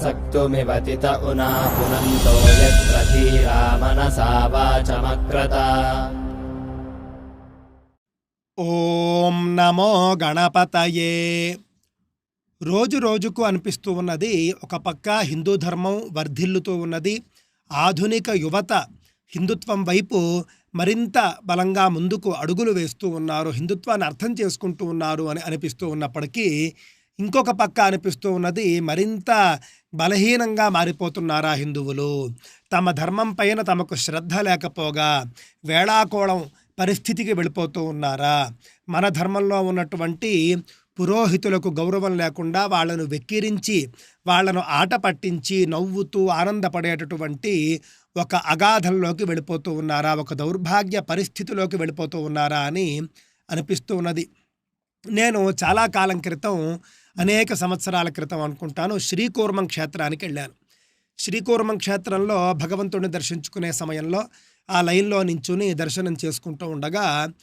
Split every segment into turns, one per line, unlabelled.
सक्तुमिवतित उना पुनन्तो यत्र धीरा मनसा वाचमक्रत
ఓం నమో గణపతయే రోజు రోజుకు అనిపిస్తూ ఉన్నది ఒక పక్క హిందూ ధర్మం వర్ధిల్లుతూ ఉన్నది ఆధునిక యువత హిందుత్వం వైపు మరింత బలంగా ముందుకు అడుగులు వేస్తూ ఉన్నారు హిందుత్వాన్ని అర్థం చేసుకుంటూ ఉన్నారు అని అనిపిస్తూ ఉన్నప్పటికీ ఇంకొక పక్క అనిపిస్తూ ఉన్నది మరింత బలహీనంగా మారిపోతున్నారా హిందువులు? తమ ధర్మం పైన తమకు శ్రద్ధ లేకపోగా వేళాకోళం పరిస్థితికి వెళ్ళిపోతూ ఉన్నారా? మన ధర్మంలో ఉన్నటువంటి పురోహితులకు గౌరవం లేకుండా వాళ్ళను వెక్కిరించి వాళ్ళను ఆట పట్టించి నవ్వుతూ ఆనందపడేటటువంటి ఒక అగాధంలోకి వెళ్ళిపోతూ ఉన్నారా? ఒక దౌర్భాగ్య పరిస్థితిలోకి వెళ్ళిపోతూ ఉన్నారా అని అనిపిస్తూ ఉన్నది. నేను చాలా కాలం క్రితం అనేక సంవత్సరాల క్రితం అనుకుంటాను శ్రీకూర్మం క్షేత్రానికి వెళ్ళాను. శ్రీకూర్మం క్షేత్రంలో భగవంతుడిని దర్శించుకునే సమయంలో ఆ లైన్లో నించుని దర్శనం చేసుకుంటూ ఉండగా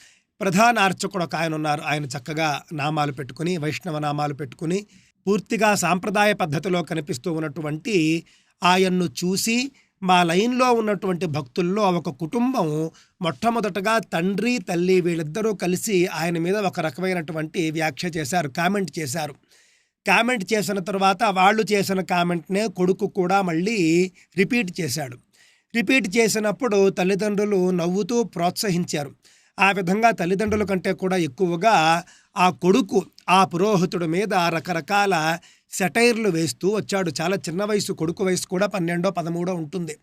ప్రధాన అర్చకుడు ఒక ఆయన ఉన్నారు. ఆయన చక్కగా నామాలు పెట్టుకుని వైష్ణవ నామాలు పెట్టుకుని పూర్తిగా సాంప్రదాయ పద్ధతిలో కనిపిస్తూ ఉన్నటువంటి ఆయన్ను చూసి మా లైన్లో ఉన్నటువంటి భక్తుల్లో ఒక కుటుంబం మొట్టమొదటగా తండ్రి తల్లి వీళ్ళిద్దరూ కలిసి ఆయన మీద ఒక రకమైనటువంటి వ్యాఖ్య చేశారు కామెంట్ చేశారు. కామెంట్ చేసిన తర్వాత వాళ్ళు చేసిన కామెంట్నే కొడుకు కూడా మళ్ళీ రిపీట్ చేశాడు. రిపీట్ చేసినప్పుడు తల్లిదండ్రులు నవ్వుతూ ప్రోత్సహించారు. ఆ విధంగా తల్లిదండ్రుల కంటే కూడా ఎక్కువగా ఆ కొడుకు ఆ పురోహితుడి మీద రకరకాల సెటైర్లు వేస్తూ వచ్చాడు. చాలా చిన్న వయసు కొడుకు వయసు కూడా పన్నెండో పదమూడో ఉంటుంది.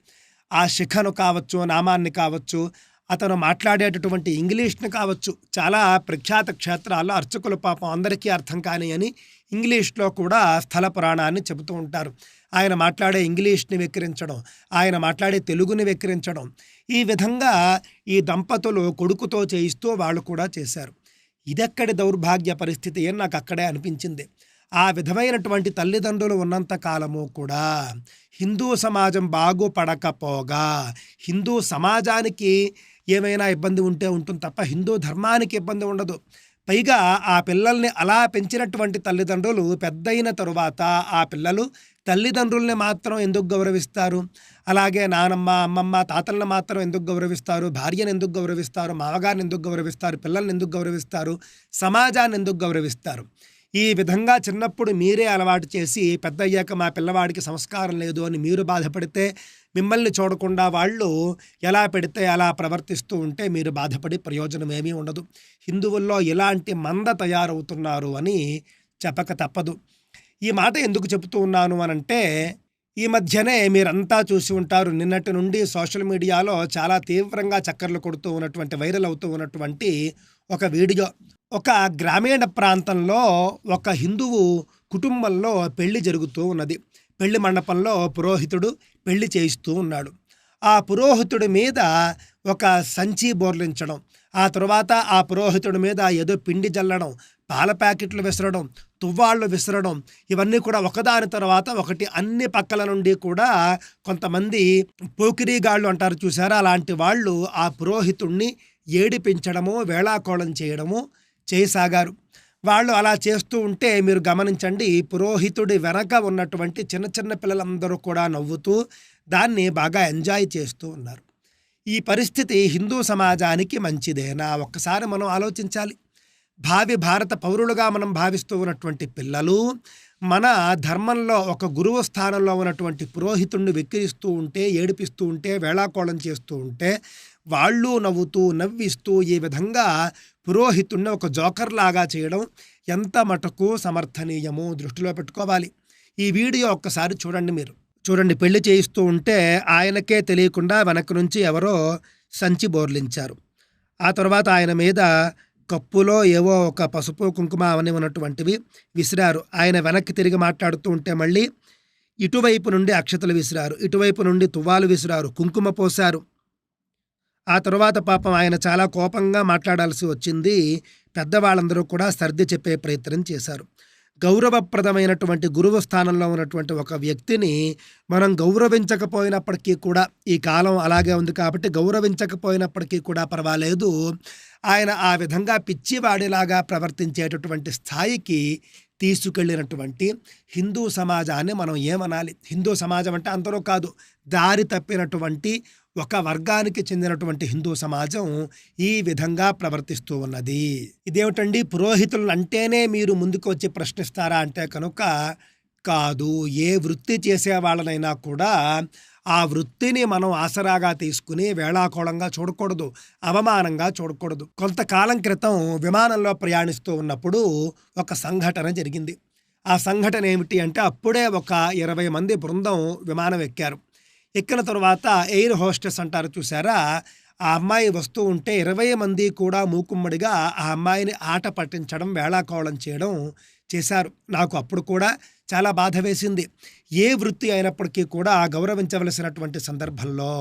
ఆ శిఖను కావచ్చు నామాన్ని కావచ్చు అతను మాట్లాడేటటువంటి ఇంగ్లీష్ని కావచ్చు చాలా ప్రఖ్యాత క్షేత్రాల్లో అర్చకుల పాపం అందరికీ అర్థం కాని అని ఇంగ్లీష్లో కూడా స్థల పురాణాన్ని చెబుతూ ఉంటారు. ఆయన మాట్లాడే ఇంగ్లీష్ని వెక్కిరించడం ఆయన మాట్లాడే తెలుగుని వెక్కిరించడం ఈ విధంగా ఈ దంపతులు కొడుకుతో చేయిస్తూ వాళ్ళు కూడా చేశారు. ఇదెక్కడి దౌర్భాగ్య పరిస్థితి అని నాకు అక్కడే అనిపించింది. ఆ విధమైనటువంటి తల్లిదండ్రులు ఉన్నంత కాలము కూడా హిందూ సమాజం బాగుపడకపోగా హిందూ సమాజానికి ఏమైనా ఇబ్బంది ఉంటే ఉంటుంది తప్ప హిందూ ధర్మానికి ఇబ్బంది ఉండదు. పైగా ఆ పిల్లల్ని అలా పెంచినటువంటి తల్లిదండ్రులు పెద్దయిన తరువాత ఆ పిల్లలు తల్లిదండ్రుల్ని మాత్రం ఎందుకు గౌరవిస్తారు? అలాగే నానమ్మ అమ్మమ్మ తాతలను మాత్రం ఎందుకు గౌరవిస్తారు? భార్యను ఎందుకు గౌరవిస్తారు? మామగారిని ఎందుకు గౌరవిస్తారు? పిల్లల్ని ఎందుకు గౌరవిస్తారు? సమాజాన్ని ఎందుకు గౌరవిస్తారు? ఈ విధంగా చిన్నప్పుడు మీరే అలవాటు చేసి పెద్దయ్యాక మా పిల్లవాడికి సంస్కారం లేదు అని మీరు బాధపడితే మిమ్మల్ని చూడకుండా వాళ్ళు ఎలా పెడితే అలా ప్రవర్తిస్తూ ఉంటే మీరు బాధపడి ప్రయోజనం ఏమీ ఉండదు. హిందువుల్లో ఇలాంటి మంద తయారవుతున్నారు అని చెప్పక తప్పదు. ఈ మాట ఎందుకు చెబుతూ ఉన్నాను అనంటే ఈ మధ్యనే మీరంతా చూసి ఉంటారు. నిన్నటి నుండి సోషల్ మీడియాలో చాలా తీవ్రంగా చక్కర్లు కొడుతూ ఉన్నటువంటి వైరల్ అవుతూ ఉన్నటువంటి ఒక వీడియో. ఒక గ్రామీణ ప్రాంతంలో ఒక హిందువు కుటుంబంలో పెళ్ళి జరుగుతూ ఉన్నది. పెళ్ళి మండపంలో పురోహితుడు పెళ్ళి చేయిస్తూ ఉన్నాడు. ఆ పురోహితుడి మీద ఒక సంచి బోర్లించడం ఆ తరువాత ఆ పురోహితుడి మీద ఏదో పిండి జల్లడం పాల ప్యాకెట్లు విసరడం తువ్వాళ్ళు విసరడం ఇవన్నీ కూడా ఒకదాని తర్వాత ఒకటి అన్ని పక్కల నుండి కూడా కొంతమంది పోకిరీగాళ్ళు అంటారు చూసారా? అలాంటి వాళ్ళు ఆ పురోహితుణ్ణి ఏడిపించడము వేళాకోళం చేయడము చేయసాగారు. వాళ్ళు అలా చేస్తూ ఉంటే మీరు గమనించండి పురోహితుడి వెనక ఉన్నటువంటి చిన్న చిన్న పిల్లలందరూ కూడా నవ్వుతూ దాన్ని బాగా ఎంజాయ్ చేస్తూ ఉన్నారు. ఈ పరిస్థితి హిందూ సమాజానికి మంచిదేనా? ఒక్కసారి మనం ఆలోచించాలి. భావి భారత పౌరులుగా మనం భావిస్తూ ఉన్నటువంటి పిల్లలు మన ధర్మంలో ఒక గురువు స్థానంలో ఉన్నటువంటి పురోహితుణ్ణి వెక్కిరిస్తూ ఉంటే ఏడిపిస్తూ ఉంటే వేళాకోళం చేస్తూ ఉంటే వాళ్ళు నవ్వుతూ నవ్విస్తూ ఈ విధంగా పురోహితుణ్ణి ఒక జోకర్ లాగా చేయడం ఎంత మటుకు సమర్థనీయము దృష్టిలో పెట్టుకోవాలి. ఈ వీడియో ఒక్కసారి చూడండి మీరు. చూడండి పెళ్ళి చేయిస్తూ ఉంటే ఆయనకే తెలియకుండా వెనక నుంచి ఎవరో సంచి బోర్లించారు. ఆ తర్వాత ఆయన మీద కప్పులో ఏవో ఒక పసుపు కుంకుమ అవన్నీ ఉన్నటువంటివి విసిరారు. ఆయన వెనక్కి తిరిగి మాట్లాడుతూ ఉంటే మళ్ళీ ఇటువైపు నుండి అక్షతలు విసిరారు. ఇటువైపు నుండి తువ్వాలు విసిరారు. కుంకుమ పోశారు. ఆ తరువాత పాపం ఆయన చాలా కోపంగా మాట్లాడాల్సి వచ్చింది. పెద్దవాళ్ళందరూ కూడా సర్ది చెప్పే ప్రయత్నం చేశారు. గౌరవప్రదమైనటువంటి గురువు స్థానంలో ఉన్నటువంటి ఒక వ్యక్తిని మనం గౌరవించకపోయినప్పటికీ కూడా ఈ కాలం అలాగే ఉంది కాబట్టి గౌరవించకపోయినప్పటికీ కూడా పర్వాలేదు. ఆయన ఆ విధంగా పిచ్చివాడిలాగా ప్రవర్తించేటటువంటి స్థాయికి తీసుకెళ్ళినటువంటి హిందూ సమాజాన్ని మనం ఏమనాలి? హిందూ సమాజం అంటే అందరూ కాదు దారి తప్పినటువంటి ఒక వర్గానికి చెందినటువంటి హిందూ సమాజం ఈ విధంగా ప్రవర్తిస్తూ ఉన్నది. ఇదేమిటండి? పురోహితులను అంటేనే మీరు ముందుకు వచ్చి ప్రశ్నిస్తారా అంటే కనుక కాదు. ఏ వృత్తి చేసే వాళ్ళనైనా కూడా ఆ వృత్తిని మనం ఆసరాగా తీసుకుని వేళాకోళంగా చూడకూడదు అవమానంగా చూడకూడదు. కొంతకాలం క్రితం విమానంలో ప్రయాణిస్తూ ఉన్నప్పుడు ఒక సంఘటన జరిగింది. ఆ సంఘటన ఏమిటి అంటే అప్పుడే ఒక ఇరవై మంది బృందం విమానం ఎక్కారు. ఎక్కిన తర్వాత ఎయిర్ హోస్టెస్ అంటారు చూసారా ఆ అమ్మాయి వస్తూ ఉంటే ఇరవై మంది కూడా మూకుమ్మడిగా ఆ అమ్మాయిని ఆట పట్టించడం వేళాకోళం చేయడం చేశారు. నాకు అప్పుడు కూడా చాలా బాధ వేసింది. ఏ వృత్తి అయినప్పటికీ కూడా గౌరవించవలసినటువంటి సందర్భంలో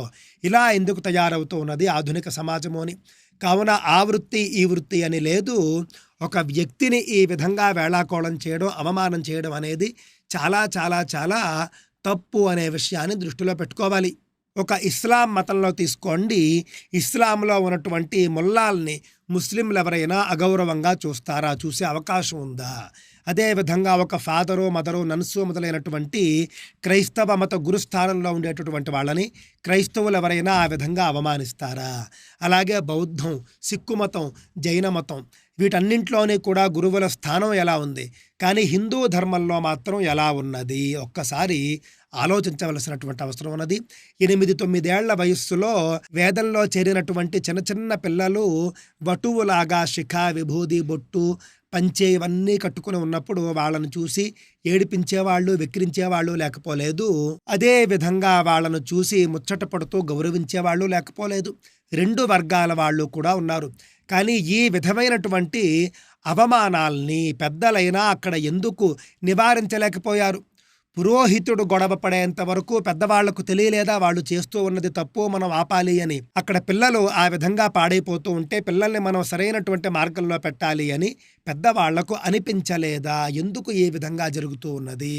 ఇలా ఎందుకు తయారవుతూ ఉన్నది ఆధునిక సమాజము అని. కావున ఆ వృత్తి ఈ వృత్తి అని లేదు. ఒక వ్యక్తిని ఈ విధంగా వేళాకోళం చేయడం అవమానం చేయడం అనేది చాలా చాలా చాలా తప్పు అనే విషయాన్ని దృష్టిలో పెట్టుకోవాలి. ఒక ఇస్లాం మతంలో తీసుకోండి. ఇస్లాంలో ఉన్నటువంటి ముల్లాల్ని ముస్లింలు ఎవరైనా అగౌరవంగా చూస్తారా? చూసే అవకాశం ఉందా? అదేవిధంగా ఒక ఫాదరు మదరు నన్సు మొదలైనటువంటి క్రైస్తవ మత గురుస్థానంలో ఉండేటటువంటి వాళ్ళని క్రైస్తవులు ఎవరైనా ఆ విధంగా అవమానిస్తారా? అలాగే బౌద్ధం సిక్కు మతం జైన మతం వీటన్నింటిలోనే కూడా గురువుల స్థానం ఎలా ఉంది? కానీ హిందూ ధర్మంలో మాత్రం ఎలా ఉన్నది? ఒక్కసారి ఆలోచించవలసినటువంటి అవసరం ఉన్నది. ఎనిమిది తొమ్మిదేళ్ళ వయస్సులో వేదంలో చేరినటువంటి చిన్న చిన్న పిల్లలు వటువులాగా శిఖ విభూది బొట్టు పంచే ఇవన్నీ కట్టుకుని ఉన్నప్పుడు వాళ్ళను చూసి ఏడిపించేవాళ్ళు వెక్కిరించేవాళ్ళు లేకపోలేదు. అదే విధంగా వాళ్ళను చూసి ముచ్చట పడుతూ గౌరవించేవాళ్ళు లేకపోలేదు. రెండు వర్గాల వాళ్ళు కూడా ఉన్నారు. కానీ ఈ విధమైనటువంటి అవమానాల్ని పెద్దలైనా అక్కడ ఎందుకు నివారించలేకపోయారు? పురోహితుడు గొడవ పడేంత వరకు పెద్దవాళ్ళకు తెలియలేదా వాళ్ళు చేస్తూ ఉన్నది తప్పు మనం ఆపాలి అని. అక్కడ పిల్లలు ఆ విధంగా పాడైపోతూ ఉంటే పిల్లల్ని మనం సరైనటువంటి మార్గంలో పెట్టాలి అని పెద్దవాళ్ళకు అనిపించలేదా? ఎందుకు ఈ విధంగా జరుగుతూ ఉన్నది?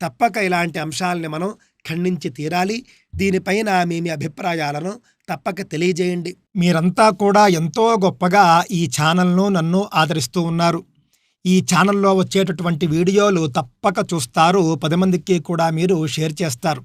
తప్పక ఇలాంటి అంశాలని మనం ఖండించి తీరాలి. దీనిపైన మీ మీ అభిప్రాయాలను తప్పక తెలియజేయండి. మీరంతా కూడా ఎంతో గొప్పగా ఈ ఛానల్ను నన్ను ఆదరిస్తూ ఉన్నారు. ఈ ఛానల్లో వచ్చేటటువంటి వీడియోలు తప్పక చూస్తారు. పది మందికి కూడా మీరు షేర్ చేస్తారు.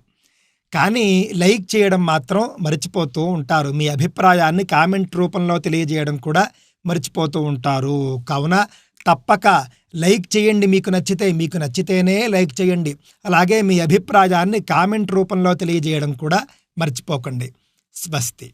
కానీ లైక్ చేయడం మాత్రం మర్చిపోతూ ఉంటారు. మీ అభిప్రాయాన్ని కామెంట్ రూపంలో తెలియజేయడం కూడా మర్చిపోతూ ఉంటారు. కావున తప్పక లైక్ చేయండి. మీకు నచ్చితే మీకు నచ్చితేనే లైక్ చేయండి. అలాగే మీ అభిప్రాయాన్ని కామెంట్ రూపంలో తెలియజేయడం కూడా మర్చిపోకండి. స్వస్తి.